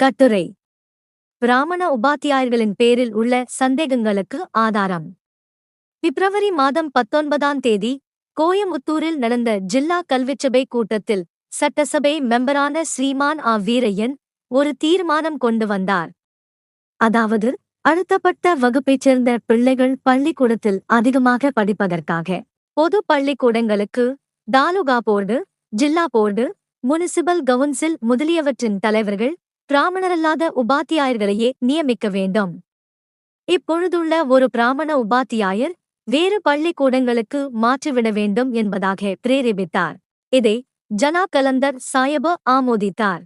கட்டுரை. பிராமண உபாத்தியாயர்களின் பேரில் உள்ள சந்தேகங்களுக்கு ஆதாரம். பிப்ரவரி மாதம் பத்தொன்பதாம் தேதி கோயமுத்தூரில் நடந்த ஜில்லா கல்விச்சபை கூட்டத்தில் சட்டசபை மெம்பரான ஸ்ரீமான் ஆ. வீரையன் ஒரு தீர்மானம் கொண்டு வந்தார். அதாவது அழுத்தப்பட்ட வகுப்பைச் சேர்ந்த பிள்ளைகள் பள்ளிக்கூடத்தில் அதிகமாக படிப்பதற்காக பொது பள்ளிக்கூடங்களுக்கு taluka board zilla board municipal council முதலியவற்றின் தலைவர்கள் பிராமணரல்லாத உபாத்தியாயர்களையே நியமிக்க வேண்டும். இப்பொழுதுள்ள ஒரு பிராமண உபாத்தியாயர் வேறு பள்ளிக்கூடங்களுக்கு மாற்றிவிட வேண்டும் என்பதாக பிரேரிபித்தார் இதை ஜனா கலந்தர் சாயப ஆமோதித்தார்.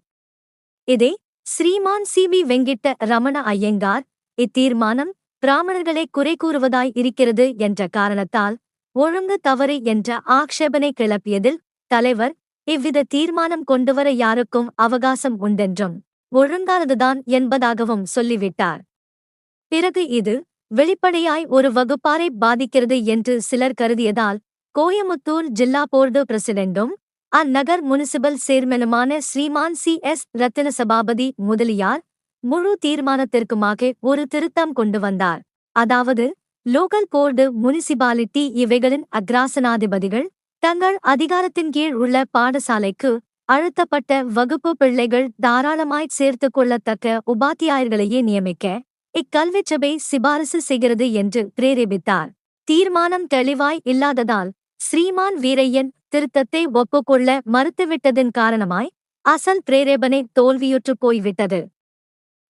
இதை ஸ்ரீமான் சி வி வெங்கிட்ட ரமண ஐயங்கார் இத்தீர்மானம் பிராமணர்களை குறை கூறுவதாய் இருக்கிறது என்ற காரணத்தால் ஒழுங்கு தவறு என்ற ஆக்ஷேபனை கிளப்பியதில் தலைவர் இவ்வித தீர்மானம் கொண்டுவர யாருக்கும் அவகாசம் உண்டென்றும் ஒழுங்கானதுதான் என்பதாகவும் சொல்லிவிட்டார். பிறகு இது வெளிப்படையாய் ஒரு வகுப்பாரை பாதிக்கிறது என்று சிலர் கருதியதால் கோயமுத்தூர் ஜில்லா போர்டு பிரசிடென்டும் அந்நகர் முனிசிபல் சேர்மனுமான ஸ்ரீமான் சி எஸ் ரத்தின சபாபதி முதலியார் முழு தீர்மானத்திற்குமாக ஒரு திருத்தம் கொண்டு வந்தார். அதாவது லோக்கல் போர்டு முனிசிபாலிட்டி இவைகளின் அக்ராசனாதிபதிகள் தங்கள் அதிகாரத்தின் கீழ் உள்ள பாடசாலைக்கு அழுத்தப்பட்ட வகுப்பு பிள்ளைகள் தாராளமாய் சேர்த்து கொள்ளத்தக்க உபாத்தியாயர்களையே நியமிக்க இக்கல்விச் சபை சிபாரிசு செய்கிறது என்று பிரேரிபித்தார். தீர்மானம் தெளிவாய் இல்லாததால் ஸ்ரீமான் வீரையன் திருத்தத்தை ஒப்புக்கொள்ள மறுத்துவிட்டதன் காரணமாய் அசல் பிரேரேபனை தோல்வியுற்றுப் போய்விட்டது.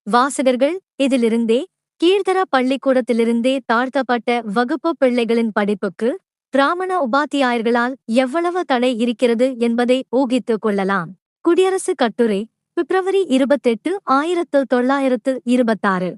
வாசகர்கள் இதிலிருந்தே கீழ்த்தர பள்ளிக்கூடத்திலிருந்தே தாழ்த்தப்பட்ட வகுப்பு பிள்ளைகளின் படிப்புக்கு பிராமண உபாத்தியாயர்களால் எவ்வளவு தடை இருக்கிறது என்பதை ஊகித்துக் கொள்ளலாம். குடியரசு கட்டுரை பிப்ரவரி இருபத்தெட்டு ஆயிரத்து தொள்ளாயிரத்து இருபத்தாறு.